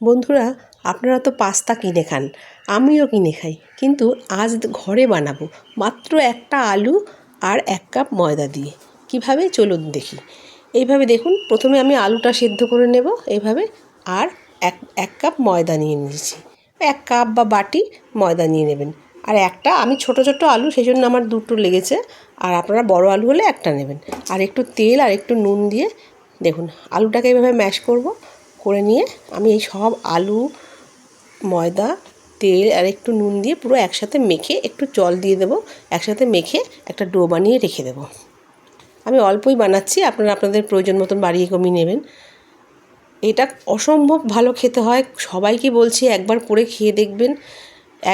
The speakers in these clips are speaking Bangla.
বন্ধুরা, আপনারা তো পাস্তা কিনে খান, আমিও কিনে খাই, কিন্তু আজ ঘরে বানাবো মাত্র একটা আলু আর এক কাপ ময়দা দিয়ে। কীভাবে? চলুন দেখি। এইভাবে দেখুন, প্রথমে আমি আলুটা সেদ্ধ করে নেব, এইভাবে, আর এক এক কাপ ময়দা নিয়ে নিয়েছি। এক কাপ বা বাটি ময়দা নিয়ে নেবেন। আর একটা, আমি ছোট ছোট আলু সেই জন্য আমার দুটো লেগেছে, আর আপনারা বড় আলু হলে একটা নেবেন। আর একটু তেল আর একটু নুন দিয়ে দেখুন, আলুটাকে এইভাবে ম্যাশ করব করে নিয়ে আমি এই সব আলু, ময়দা, তেল আর একটু নুন দিয়ে পুরো একসাথে মেখে একটু জল দিয়ে দেবো। একসাথে মেখে একটা ডো বানিয়ে রেখে দেবো। আমি অল্পই বানাচ্ছি, আপনারা আপনাদের প্রয়োজন মতন বাড়িয়ে কমিয়ে নেবেন। এটা অসম্ভব ভালো খেতে হয়, সবাইকে বলছি একবার করে খেয়ে দেখবেন।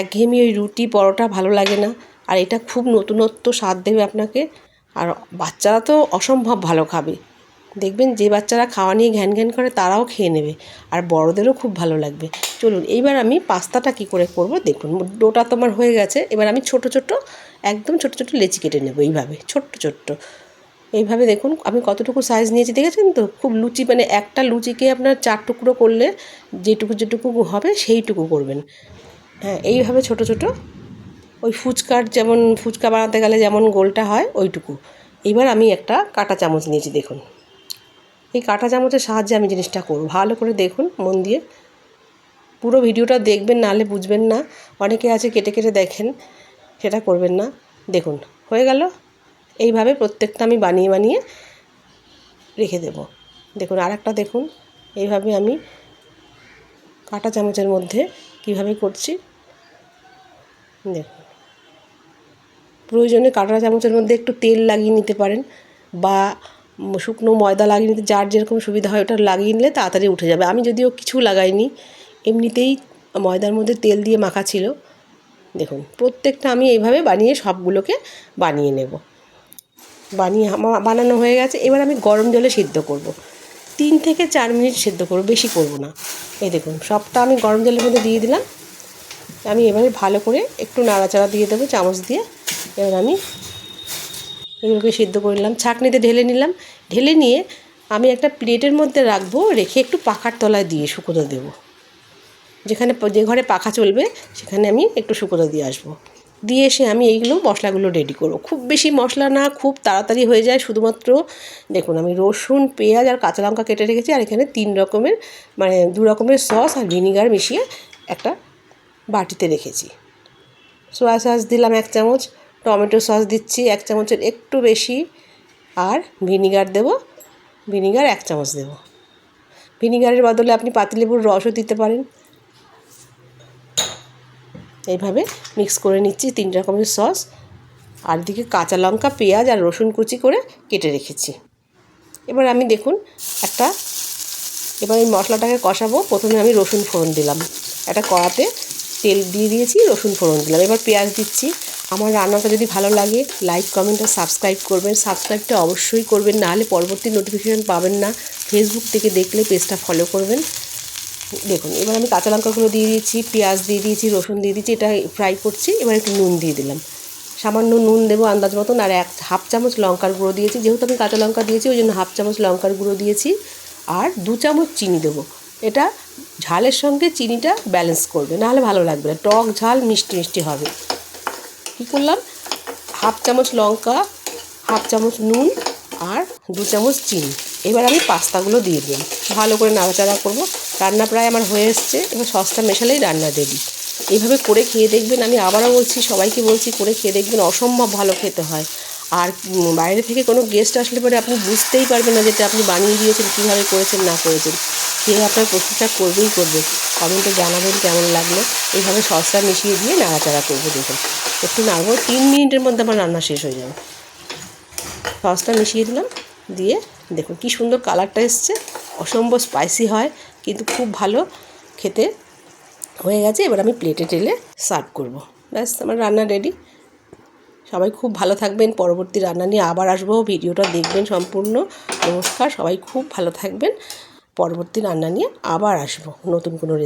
একঘেয়েমি ওই রুটি পরোটা ভালো লাগে না, আর এটা খুব নতুনত্ব, স্বাদ দেবে আপনাকে। আর বাচ্চারা তো অসম্ভব ভালো খাবে। দেখবেন যে বাচ্চারা খাওয়া নিয়ে ঘ্যান ঘ্যান করে তারাও খেয়ে নেবে। আর বড়দেরও খুব ভালো লাগবে। চলুন, এইবার আমি পাস্তাটা কি করে করব দেখুন। ডোটা তোমার হয়ে গেছে। এবার আমি ছোট ছোট, একদম ছোট ছোট লেচি কেটে নেব এইভাবে, ছোট্ট ছোট্ট। এইভাবে দেখুন, আমি কতটুকু সাইজ নিয়েছি দেখেছেন তো? খুব লুচি মানে একটা লুচিকে আপনার চার টুকরো করলে যেটুকু যেটুকু হবে সেইটুকু করবেন। হ্যাঁ এইভাবে ছোট ছোট। ওই ফুচকার যেমন, ফুচকা বানাতে গেলে যেমন গোলটা হয়, ওইটুকু। এবার আমি একটা কাঁটা চামচ নিয়েছি দেখুন। এই কাঁটা চামচের সাহায্যে আমি জিনিসটা করব। ভালো করে দেখুন, মন দিয়ে। পুরো ভিডিওটা দেখবেন, নাহলে বুঝবেন না। অনেকে আছে কেটে কেটে দেখেন, সেটা করবেন না। দেখুন, হয়ে গেল? এইভাবে প্রত্যেকটা আমি বানিয়ে বানিয়ে রেখে দেব। দেখুন আর একটা দেখুন, এইভাবে আমি কাঁটা চামচের মধ্যে কীভাবে করছি। দেখুন। প্রয়োজনে কাঁটা চামচের মধ্যে একটু তেল লাগিয়ে নিতে পারেন, বা শুকনো ময়দা লাগিয়ে নিতে, যার যেরকম সুবিধা হয় ওটা লাগিয়ে নিলে তাড়াতাড়ি উঠে যাবে। আমি যদিও কিছু লাগাইনি, এমনিতেই ময়দার মধ্যে তেল দিয়ে মাখা ছিল। দেখুন, প্রত্যেকটা আমি এইভাবে বানিয়ে সবগুলোকে বানিয়ে নেব। বানিয়ে বানানো হয়ে গেছে। এবার আমি গরম জলে সিদ্ধ করব। তিন থেকে চার মিনিট সেদ্ধ করব, বেশি করব না। এই দেখুন, সবটা আমি গরম জলের মধ্যে দিয়ে দিলাম। আমি এবারে ভালো করে একটু নাড়াচাড়া দিয়ে দেবো, চামচ দিয়ে। এবার আমি এগুলোকে সিদ্ধ করে নিলাম। ছাঁকনিতে ঢেলে নিলাম। ঢেলে নিয়ে আমি একটা প্লেটের মধ্যে রাখব, রেখে একটু পাখার তলায় দিয়ে শুকোতে দেবো। যেখানে যে ঘরে পাখা চলবে, সেখানে আমি একটু শুকোতে দিয়ে আসব। দিয়ে এসে আমি এইগুলো মশলাগুলো রেডি করব। খুব বেশি মশলা না, খুব তাড়াতাড়ি হয়ে যায়। শুধুমাত্র দেখুন, আমি রসুন, পেঁয়াজ আর কাঁচা লঙ্কা কেটে রেখেছি আর এখানে তিন রকমের মানে দু রকমের সস আর ভিনিগার মিশিয়ে একটা বাটিতে রেখেছি। সোয়া সস দিলাম এক চামচ। টমেটো সস দিচ্ছি, এক চামচের একটু বেশি। আর ভিনিগার দেব, ভিনিগার এক চামচ দেব। ভিনিগারের বদলে আপনি পাতিলেবুর রসও দিতে পারেন। এইভাবে মিক্স করে নিচ্ছি তিন রকমের সস। আর দিকে কাঁচা লঙ্কা, পেঁয়াজ আর রসুন কুচি করে কেটে রেখেছি। এবার আমি দেখুন একটা, এবার এই মশলাটাকে কষাবো। প্রথমে আমি রসুন ফোড়ন দিলাম। একটা কড়াতে তেল দিয়ে দিয়েছি, রসুন ফোড়ন দিলাম। এবার পেঁয়াজ দিচ্ছি। আমার রান্নাটা যদি ভালো লাগে লাইক কমেন্ট আর সাবস্ক্রাইব করবেন। সাবস্ক্রাইবটা অবশ্যই করবেন, নাহলে পরবর্তী নোটিফিকেশান পাবেন না। ফেসবুক থেকে দেখলে পেজটা ফলো করবেন। দেখুন, এবার আমি কাঁচা লঙ্কাগুলো দিয়ে দিয়েছি, পেঁয়াজ দিয়ে দিয়েছি, রসুন দিয়ে দিয়েছি, এটা ফ্রাই করছি, এবার একটু নুন দিয়ে দিলাম। সামান্য নুন দেবো আন্দাজ মতন, আর এক হাফ চামচ লঙ্কার গুঁড়ো দিয়েছি। যেহেতু আমি কাঁচা লঙ্কা দিয়েছি, ওই জন্য হাফ চামচ লঙ্কার গুঁড়ো দিয়েছি। আর দু চামচ চিনি দেবো। এটা ঝালের সঙ্গে চিনিটা ব্যালেন্স করবে, নাহলে ভালো লাগবে না। টক ঝাল মিষ্টি মিষ্টি হবে। কী করলাম? হাফ চামচ লঙ্কা, হাফ চামচ নুন আর দু চামচ চিনি। এবার আমি পাস্তাগুলো দিয়ে দিলাম। ভালো করে নাড়াচাড়া করব। রান্না প্রায় আমার হয়ে এসছে। এবার সস্তা মেশালেই রান্না রেডি এইভাবে করে খেয়ে দেখবেন, আমি আবারও বলছি, সবাইকে বলছি, করে খেয়ে দেখবেন, অসম্ভব ভালো খেতে হয়। আর বাইরে থেকে কোনো গেস্ট আসলে পরে আপনি বুঝতেই পারবেন না যেটা আপনি বানিয়ে দিয়েছেন, কীভাবে করেছেন, না করেছেন। খেয়ে আপনার প্রশংসা করবেই করবে? কমেন্টে জানাবেন কেমন লাগল। এইভাবে সসটা মিশিয়ে দিয়ে নাড়াচাড়া করব দেখুন। একটু নাড়বো, তিন মিনিটের মধ্যে আমার রান্না শেষ হয়ে যাবে। সসটা মিশিয়ে দিলাম, দিয়ে দেখুন কি সুন্দর কালারটা এসছে। অসম্ভব স্পাইসি হয়, কিন্তু খুব ভালো খেতে হয়ে গেছে। এবার আমি প্লেটে টেলে সার্ভ করব। ব্যাস, আমার রান্না রেডি সবাই খুব ভালো থাকবেন। পরবর্তী রান্না নিয়ে আবার আসব। ভিডিওটা দেখবেন সম্পূর্ণ। নমস্কার, সবাই খুব ভালো থাকবেন। পরবর্তী রান্না নিয়ে আবার আসব নতুন কোনো রেসিপি